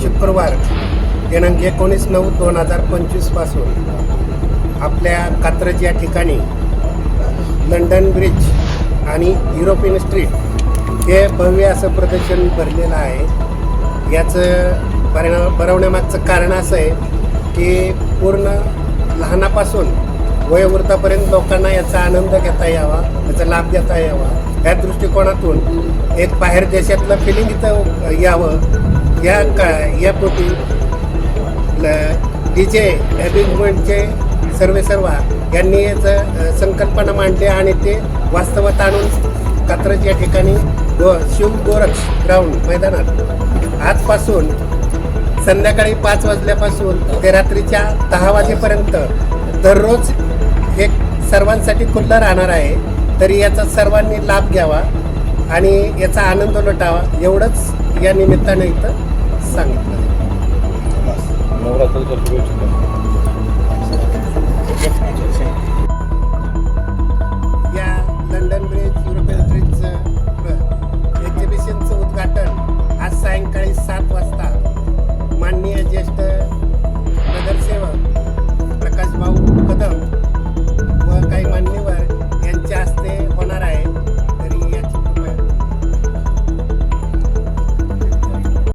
शुक्रवार दिनांक एकोणीस नऊ दोन हजार पंचवीसपासून आपल्या कात्रज या ठिकाणी लंडन ब्रिज आणि युरोपियन स्ट्रीट हे भव्य असं प्रदर्शन भरलेलं आहे. याचं भरणा भरवण्यामागचं कारण असं आहे की पूर्ण लहानापासून वयोवृद्धापर्यंत लोकांना याचा आनंद घेता यावा याचा लाभ घेता यावा. या दृष्टिकोनातून एक बाहेर देशातलं फिलिंग इथं यावं या का यापोटी डी जे अरेंजमेंटचे सर्वे सर्वा यांनी याचं संकल्पना मांडली आणि ते वास्तवात आणून कात्रज या ठिकाणी गो शिव गोरक्ष ग्राउंड मैदानात. आजपासून संध्याकाळी पाच वाजल्यापासून ते रात्रीच्या दहा वाजेपर्यंत दररोज हे सर्वांसाठी खुल्लं राहणार आहे. तरी याचा सर्वांनी लाभ घ्यावा आणि याचा आनंद लुटावा एवढंच या निमित्ताने इथं सांगितलं. नवरात्राच्या शुभेच्छा.